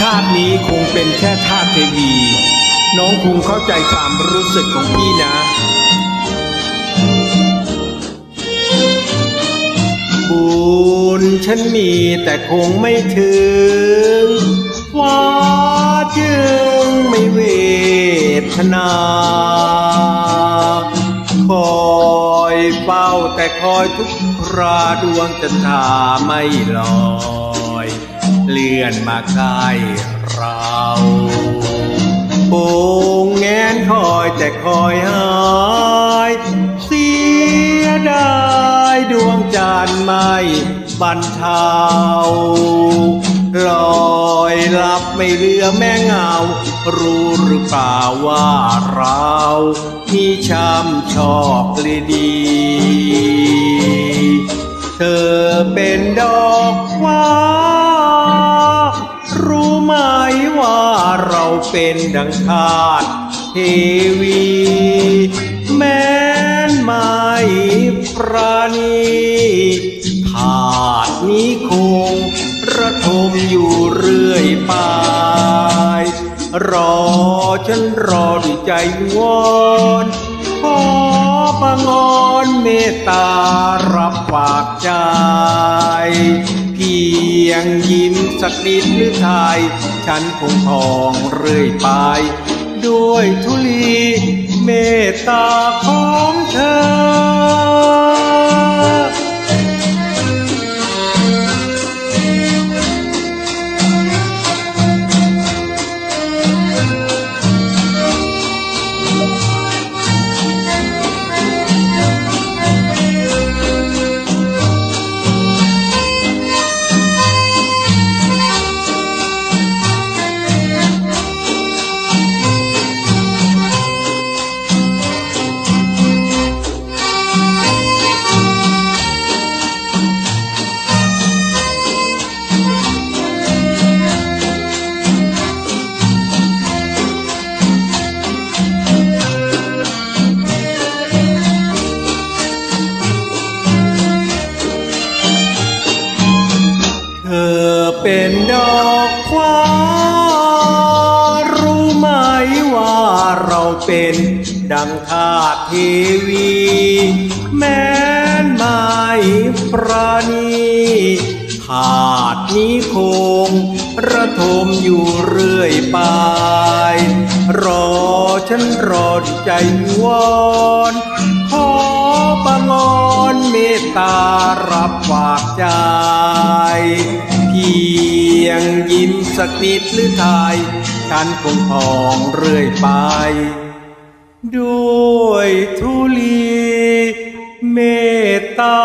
ชาตินี้คงเป็นแค่ทาสเทวี น้องคงเข้าใจความรู้สึกของพี่นะ บุญฉันมีแต่คงไม่ถึงฟ้าจึงไม่เวทนา คอยเฝ้าแต่คอยทุกคราดวงจันทาไม่ลอย เลื่อนมาใกล้เราป่งแงนคอยแต่คอยหายเสียดายดวงจันทร์ไม่บันเทาลอยลับไม่เหลือแม่เงา รู้หรือเปล่าว่าเรามีช้ำชอกเลยดี เธอเป็นดอกฟ้า รู้ไหมว่าเราเป็นดังทาสเทวี แม้นไม่ปราณีทาสนี้คงระทมอยู่เรื่อยไป รอฉันรอด้วยใจวอนขอประงอนเมตตารับฝาก พียงยิ้มสักนิดหรือไทยฉันคงทองเรื่อยไป ด้วยทุลีเมตตาข เป็นดอกฟ้า รู้ไหมว่าเราเป็นดังทาสเทวี แม้นไม่ปราณีทาสนี้คง ระทมอยู่เรื่อยไป รอฉันรอดใจวอนขอประงอนเมตตารับฝากใจ ยงยิ้มสักนิดหรือทายฉันคงพองเรื่อยไป ด้วยทุลีเมตตา